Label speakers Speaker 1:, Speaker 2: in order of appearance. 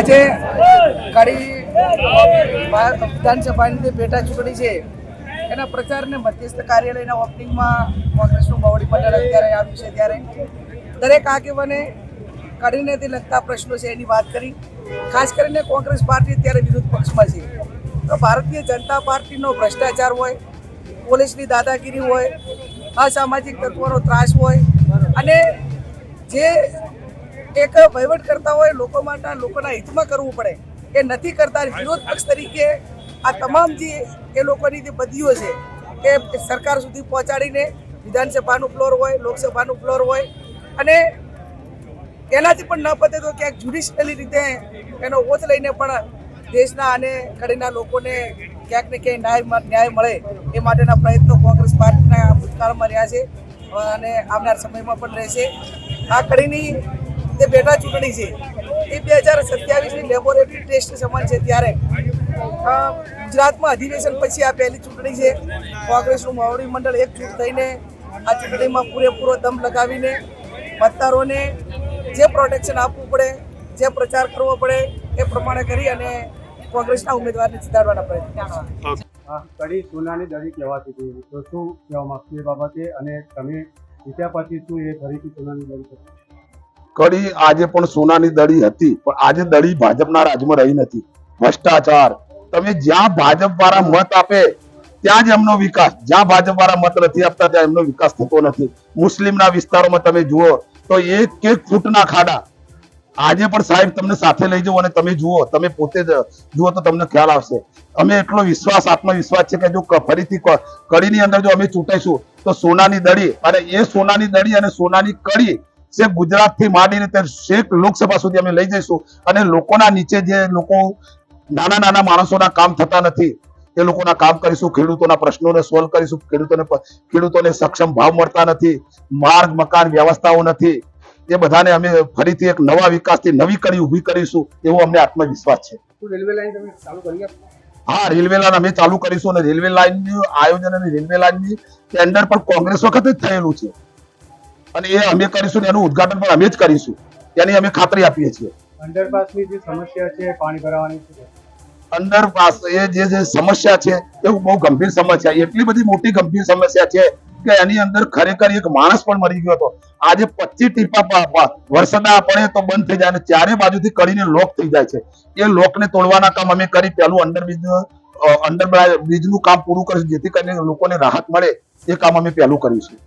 Speaker 1: આજે કડી વિધાનસભાની જે પેટા ચૂંટણી છે, એના પ્રચારને મધ્યસ્થ કાર્યાલયના ઓપનિંગમાં કોંગ્રેસનું બવડી મંડળ અત્યારે આવ્યું છે ત્યારે. દરેક આગેવાને કડીને લગતા પ્રશ્નો છે એની વાત કરી. ખાસ કરીને કોંગ્રેસ પાર્ટી અત્યારે વિરોધ પક્ષમાં છે. તો ભારતીય જનતા પાર્ટીનો ભ્રષ્ટાચાર હોય, પોલીસની દાદાગીરી હોય, અસામાજિક તત્વોનો ત્રાસ હોય, અને જે એક વહીવટ કરતા હોય લોકો માટે, લોકોના હિતમાં કરવું પડે. એ નથી કરતા. વિરોધ પક્ષ તરીકે આ તમામ જે એ લોકોની જે બદીઓ છે, એ સરકાર સુધી પહોંચાડીને વિધાનસભાનું ફ્લોર હોય, લોકસભાનું ફ્લોર હોય, અને એનાથી પણ ન પતે તો ક્યાંક જ્યુડિશિયલી રીતે એનો ઓથ લઈને પણ દેશના અને કડીના લોકોને ક્યાંક ને ક્યાંય ન્યાય ન્યાય મળે એ માટેના પ્રયત્નો કોંગ્રેસ પાર્ટીના ભૂતકાળમાં રહ્યા છે, અને આવનાર સમયમાં પણ રહેશે. આ કડીની જે પેટા ચૂંટણી છે. એ બે હજાર સત્યાવીસની લેબોરેટરી ટેસ્ટ સમાન છે ત્યારે. ગુજરાતમાં અધિવેશન પછી આ પહેલી ચૂંટણી છે. કોંગ્રેસનું મોવડી મંડળ એકજૂટ થઈને આ ચૂંટણીમાં પૂરેપૂરો દમ લગાવીને મતદારોને જે પ્રોટેક્શન આપવું પડે, જે પ્રચાર કરવો પડે, એ પ્રમાણે કરી અને કોંગ્રેસના ઉમેદવારને જીતાડવાના પ્રયત્ન
Speaker 2: કડી સોનાની દરી કહેવાતી હતી. તો શું કહેવા માંગશો એ બાબતે? અને તમે જીત્યા પછી શું એ ફરીથી સોનાની દરી?
Speaker 3: કડી આજે પણ સોનાની દડી હતી, પણ આજે દડી ભાજપના રાજમાં રહી નથી. ભ્રષ્ટાચાર. તમે જ્યાં ભાજપ વાળા મત આપે, ત્યાં જ એમનો વિકાસ. જ્યાં ભાજપ વાળા મત નથી આપતા, ત્યાં એમનો વિકાસ થતો નથી. મુસ્લિમના વિસ્તારોમાં તમે જુઓ, તો એક એક ફૂટના ખાડા. આજે પણ સાહેબ તમને સાથે લઈ જવું અને તમે જુઓ, તમે પોતે જુઓ તો તમને ખ્યાલ આવશે. અમે એટલો વિશ્વાસ, આત્મવિશ્વાસ છે કે જો ફરીથી કડીની અંદર જો અમે ચૂંટાઈશું, તો સોનાની દડી અને એ સોનાની દડી અને સોનાની કડી છેક ગુજરાતથી માંડીને તે શેખ લોકસભા સુધી અમે લઈ જઈશું. અને લોકોના નીચે જે લોકો નાના નાના માણસોના કામ થતા નથી એ લોકોના કામ કરીશું ખેડૂતોના પ્રશ્નોને સોલ્વ કરીશું ખેડૂતોને ખેડૂતોને સક્ષમ ભાવ મળતા નથી માર્ગ મકાન વ્યવસ્થાઓ નથી. એ બધાને અમે ફરીથી એક નવા વિકાસથી નવી કડી ઊભી કરીશું એવો અમને આત્મવિશ્વાસ છે.
Speaker 2: રેલવે લાઈન તમે ચાલુ કરી
Speaker 3: હા રેલવે લાઈન અમે ચાલુ કરીશું અને રેલવે લાઈનનું આયોજન અને રેલવે લાઈનની ટેન્ડર પણ કોંગ્રેસ વખતે જ થયેલું છે. અને એ અમે કરીશું એનું ઉદઘાટન પણ અમે જ કરીશું. એની અમે ખાતરી આપીએ છીએ.
Speaker 2: અંડરપાસની જે સમસ્યા છે પાણી ભરાવાની શું
Speaker 3: અંડરપાસ એ જે જે સમસ્યા છે એ બહુ ગંભીર સમસ્યા એટલી બધી મોટી ગંભીર સમસ્યા છે કે એની અંદર ખરેખર એક માણસ પણ મરી ગયો હતો. આજે પચીસ ટીપા પ- પડે તો બંધ થઈ જાય અને ચારે બાજુથી કરીને લોક થઈ જાય છે. એ લોકને તોડવાના કામ અમે કરી પહેલું અંડરબ્રિજ અંડર બ્રિજનું કામ પૂરું કરીશું જેથી કરીને લોકોને રાહત મળે એ કામ અમે પહેલું કરીશું.